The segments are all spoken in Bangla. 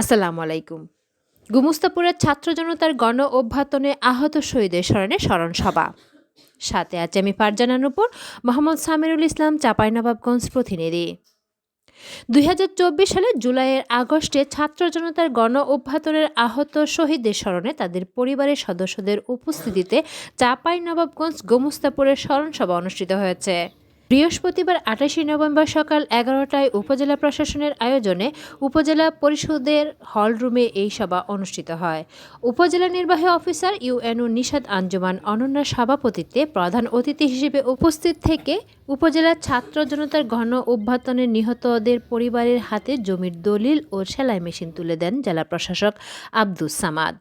আসসালামু আলাইকুম। গুমস্তাপুরের ছাত্র জনতার গণ অভ্যাতনে আহত শহীদের স্মরণে স্মরণ সভা। সাথে আছে আমি ফারজানার উপর মোহাম্মদ সামিরুল ইসলাম, চাঁপাইনবাবগঞ্জ প্রতিনিধি। দু হাজার চব্বিশ সালের জুলাইয়ের আগস্টে ছাত্র জনতার গণ অভ্যাতনের আহত শহীদদের স্মরণে তাদের পরিবারের সদস্যদের উপস্থিতিতে চাঁপাইনবাবগঞ্জ গোমস্তাপুরের স্মরণ সভা অনুষ্ঠিত হয়েছে। বৃহস্পতিবার আঠাশে নভেম্বর সকাল এগারোটায় উপজেলা প্রশাসনের আয়োজনে উপজেলা পরিষদের হলরুমে এই সভা অনুষ্ঠিত হয়। উপজেলা নির্বাহী অফিসার ইউএনও নিষাদ আঞ্জুমান অনন্যার সভাপতিত্বে প্রধান অতিথি হিসেবে উপস্থিত থেকে উপজেলার ছাত্র জনতার ঘন অভ্যর্থনে নিহতদের পরিবারের হাতে জমির দলিল ও সেলাই মেশিন তুলে দেন জেলা প্রশাসক আব্দুস সামাদ।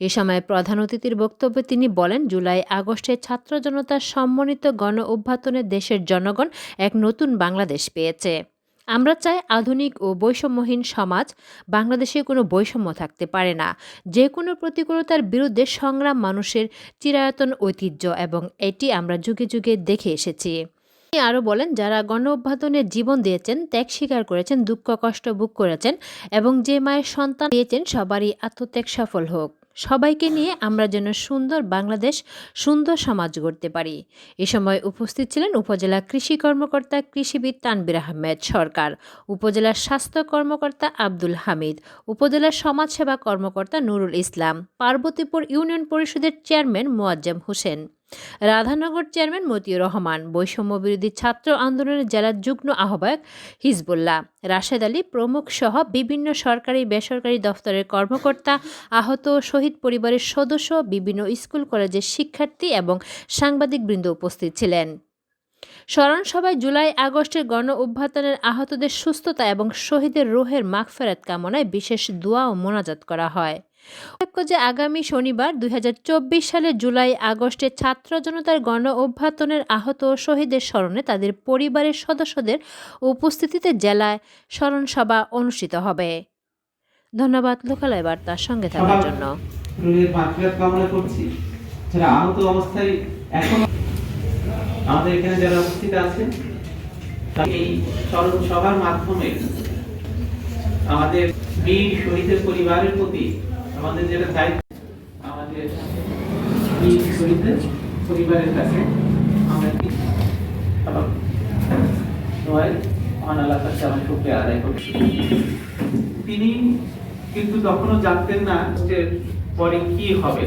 এ সময় প্রধান অতিথির বক্তব্যে তিনি বলেন, জুলাই আগস্টে ছাত্র জনতার সম্মানিত গণ অভ্যর্থনে দেশের জনগণ এক নতুন বাংলাদেশ পেয়েছে। আমরা চাই আধুনিক ও বৈষম্যহীন সমাজ, বাংলাদেশে কোনো বৈষম্য থাকতে পারে না। যে কোনো প্রতিকূলতার বিরুদ্ধে সংগ্রাম মানুষের চিরায়তন ঐতিহ্য এবং এটি আমরা যুগে যুগে দেখে এসেছি। তিনি আরও বলেন, যারা গণ অভ্যাতনে জীবন দিয়েছেন, ত্যাগ স্বীকার করেছেন, দুঃখ কষ্ট ভোগ করেছেন এবং যে মায়ের সন্তান দিয়েছেন, সবারই আত্মত্যাগ সফল হোক। সবাইকে নিয়ে আমরা যেন সুন্দর বাংলাদেশ, সুন্দর সমাজ গড়তে পারি। এ সময় উপস্থিত ছিলেন উপজেলা কৃষি কর্মকর্তা কৃষিবিদ তানবির আহমেদ সরকার উপজেলার স্বাস্থ্য কর্মকর্তা আব্দুল হামিদ উপজেলার সমাজসেবা কর্মকর্তা নুরুল ইসলাম, পার্বতীপুর ইউনিয়ন পরিষদের চেয়ারম্যান মোয়াজ্জেম হোসেন। রাধানগর চেয়ারম্যান মতিউর রহমান, বৈষম্য বিরোধী ছাত্র আন্দোলনের জেলার যুগ্ম আহ্বায়ক হিজবুল্লাহ, রাশেদ আলী প্রমুখ সহ বিভিন্ন সরকারি বেসরকারি দফতরের কর্মকর্তা আহত শহীদ পরিবারের সদস্য, বিভিন্ন স্কুল, কলেজের শিক্ষার্থী এবং সাংবাদিকবৃন্দ উপস্থিত ছিলেন। স্মরণ সভায় জুলাই আগস্টের গণ অভ্যর্থনের আহতদের সুস্থতা এবং শহীদের রোহের মাগফেরাত কামনায় বিশেষ দোয়া ও মোনাজাত করা হয়। যে আগামী শনিবার দুই সালের জুলাই আগস্টে ছাত্র জনতার গণ অভ্যর্থনের আহত শহীদের স্মরণে তাদের পরিবারের সদস্যদের উপস্থিতিতে জেলায় স্মরণ সভা অনুষ্ঠিত হবে। ধন্যবাদ লোকালয় বার্তার সঙ্গে থাকার জন্য। কামনা করছি। যারা আহত অবস্থায় এখন আমাদের এখানে যারা উপস্থিত আছেন এই স্মরণ সভার মাধ্যমে আমাদের বীর শহীদের পরিবারের প্রতি আমাদের যেটা দায়িত্ব, আমাদের বীর পরিবারের কাছে আমরা কি আমার আদায় করছি। তিনি কিন্তু তখনও জানতেন না যে পরে কি হবে।